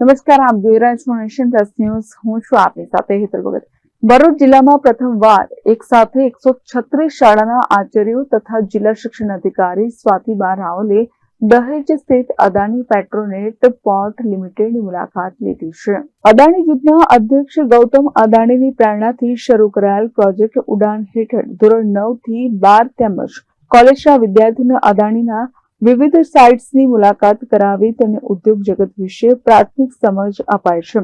નમસ્કાર, આપ જોઈ રહ્યા છો નેશન પ્લસ ન્યૂઝ. હું છું આપની સાથે હેતલ ભગત. ભરૂચ જિલ્લામાં પ્રથમવાર એક સાથે એકસો છત્રીસ શાળાના આચાર્યો તથા જિલ્લા શિક્ષણ અધિકારી સ્વાતિબા રાવલે દહેજ સ્થિત અદાણી પેટ્રોનેટ પોર્ટ લિમિટેડની મુલાકાત લીધી છે. અદાણી જૂથના અધ્યક્ષ ગૌતમ અદાણીની પ્રેરણાથી શરૂ કરાયેલ પ્રોજેક્ટ ઉડાન હેઠળ ધોરણ નવથી બાર તેમજ કોલેજના વિદ્યાર્થીઓને અદાણીના વિવિધ સાઇટ્સની મુલાકાત કરાવી તેમને ઉદ્યોગ જગત વિશે પ્રાથમિક સમજ અપાય છે.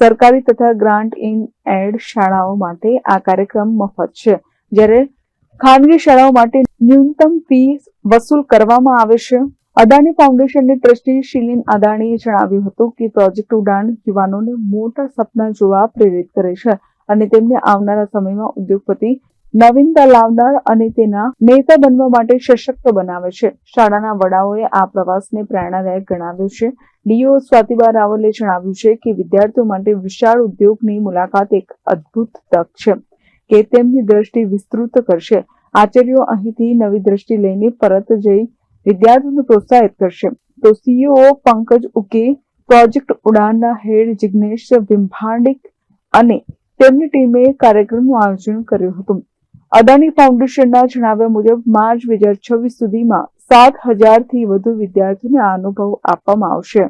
સરકારી તથા ગ્રાન્ટ ઇન એડ શાળાઓ માટે આ કાર્યક્રમ મફત છે. જ્યારે ખાનગી શાળાઓ માટે ન્યૂનતમ ફી વસૂલ કરવામાં આવે છે. અદાણી ફાઉન્ડેશનની ટ્રસ્ટી શિલીન અદાણીએ જણાવ્યું હતું કે પ્રોજેક્ટ ઉડાન યુવાનોને મોટા સપના જોવા પ્રેરિત કરે છે અને તેમને આવનારા સમયમાં ઉદ્યોગપતિ નવીનતા લાવનાર અને તેના નેતા બનવા માટે સશક્ત બનાવે છે. શાળાના વડાઓએ આ પ્રવાસને પ્રેરણાદાયક ગણાવ્યું છે. ડીઓ સ્વાતિબા રાવલે જણાવ્યું છે કે વિદ્યાર્થીઓ માટે વિશાળ ઉદ્યોગની મુલાકાત એક અદ્ભુત તક છે કે તેમની દ્રષ્ટિ વિસ્તૃત કરશે. આચાર્યો અહીંથી નવી દ્રષ્ટિ લઈને પરત જઈ વિદ્યાર્થીઓને પ્રોત્સાહિત કરશે. તો સીઈઓ પંકજ ઉકે, પ્રોજેક્ટ ઉડાનના હેડ જિજ્ઞેશ વિંભાંડિક અને તેમની ટીમે કાર્યક્રમનું આયોજન કર્યું હતું. અદાણી ફાઉન્ડેશનના જણાવ્યા મુજબ માર્ચ બે હજાર છવ્વીસ સુધીમાં સાત હજારથી વધુ વિદ્યાર્થીઓને આ અનુભવ આપવામાં આવશે.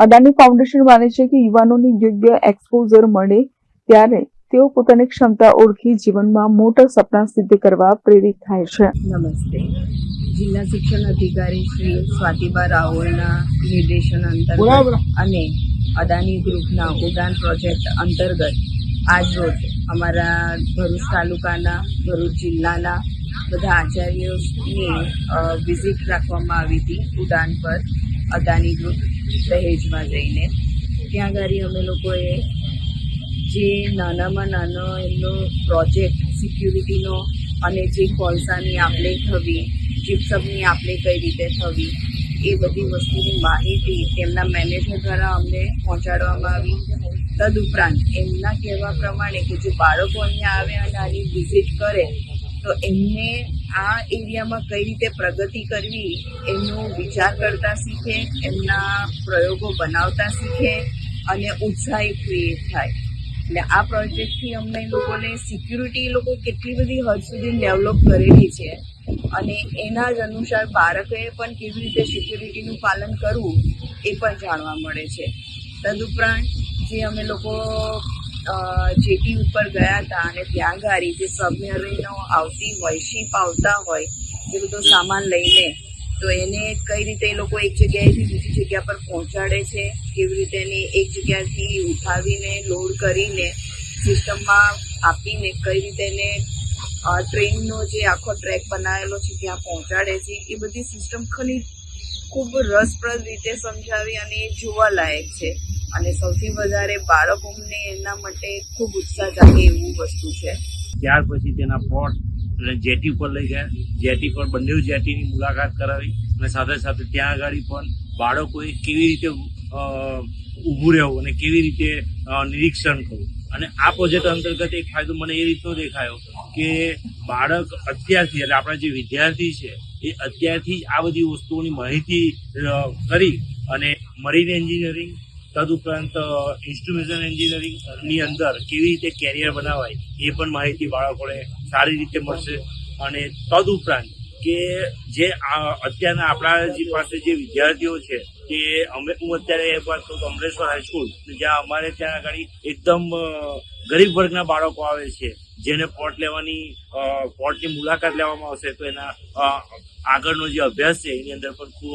અદાણી ફાઉન્ડેશન માને છે કે યુવાનોને યોગ્ય એક્સપોઝર મળે ત્યારે તેઓ પોતાની ક્ષમતા ઓળખી જીવનમાં મોટા સપના સિદ્ધ કરવા પ્રેરિત થાય છે. નમસ્તે. જિલ્લા શિક્ષણ અધિકારી શ્રી સ્વાતિબા રાહુલના નિર્દેશન અંતર્ગત અને અદાની ગ્રુપના ઉડાન પ્રોજેક્ટ અંતર્ગત આજરોજ અમારા ભરૂચ તાલુકાના, ભરૂચ જિલ્લાના બધા આચાર્યોની વિઝિટ રાખવામાં આવી હતી ઉડાન પર અદાની ગ્રુપ દહેજમાં જઈને. ત્યાં આગળ અમે લોકોએ જે નાનામાં નાનો એમનો પ્રોજેક્ટ સિક્યુરિટીનો અને જે કોલસાની આપલે થવી જીપ્સમની આપલે કઈ રીતે થવી, એ બધી વસ્તુની માહિતી તેમના મેનેજર દ્વારા અમને પહોંચાડવામાં આવી. તદુપરાંત એમના કહેવા પ્રમાણે કે જો બાળકો અહીંયા આવે અને આની વિઝિટ કરે, તો એમને આ એરિયામાં કઈ રીતે પ્રગતિ કરવી એમનો વિચાર કરતા શીખે, એમના પ્રયોગો બનાવતા શીખે અને ઉત્સાહી ક્રિએટ થાય. એટલે આ પ્રોજેક્ટથી અમને લોકોને સિક્યુરિટી લોકો કેટલી બધી હદ સુધી ડેવલપ કરેલી છે અને એના જ અનુસાર બાળકોએ પણ કેવી રીતે સિક્યુરિટીનું પાલન કરવું એ પણ જાણવા મળે છે. તદુપરાંત જે અમે લોકો જેટી ઉપર ગયા હતા અને ત્યાં ગાડી જે સબમરીનો આવતી હોય, શીપ આવતા હોય, એ બધો સામાન લઈને, તો એને કઈ રીતે એ લોકો એક જગ્યાએથી બીજી જગ્યા પર પહોંચાડે છે, કેવી રીતે એને એક જગ્યાથી ઉઠાવીને, લોડ કરીને, સિસ્ટમમાં આપીને, કઈ રીતે એને ટ્રેનનો જે આખો ટ્રેક બનાવેલો છે, ત્યાં પહોંચાડે છે, એ બધી સિસ્ટમ ખાલી ખૂબ રસપ્રદ રીતે સમજાવી અને એ જોવાલાયક છે. અને સૌથી વધારે બાળકોને એના માટે ખૂબ ઉત્સાહ જાગે એવું વસ્તુ છે. ત્યાર પછી તેના પોર્ટ અને જેટી પર લઈ ગયા. જેટી પર બંને જેટીની મુલાકાત કરાવી અને સાથે સાથે ત્યાં આગળ પણ બાળકોએ કેવી રીતે ઊભું રહેવું અને કેવી રીતે નિરીક્ષણ કરવું. અને આ પ્રોજેક્ટ અંતર્ગત એક ફાયદો મને એ રીતનો દેખાયો કે બાળક અત્યારથી, એટલે આપણા જે વિદ્યાર્થી છે, એ અત્યારથી આ બધી વસ્તુઓની માહિતી કરી અને મરીન એન્જિનિયરિંગ તદુપરાંત ઇન્સ્ટ્રુમેશન એન્જિનિયરિંગની અંદર કેવી રીતે કેરિયર બનાવાય એ પણ માહિતી બાળકોને સારી રીતે મળશે. અને તદુપરાંત કે જે અત્યારના આપણા જે પાસે જે વિદ્યાર્થીઓ છે, કે અમે, હું અત્યારે વાત કહું તો અમરેશ્વર હાઈસ્કૂલ જ્યાં અમારે ત્યાં આગળ એકદમ ગરીબ વર્ગના બાળકો આવે છે, જેને પોર્ટ લેવાની પોર્ટની મુલાકાત લેવામાં આવશે, તો એના આગળનો જે અભ્યાસ છે, એની અંદર પણ ખૂબ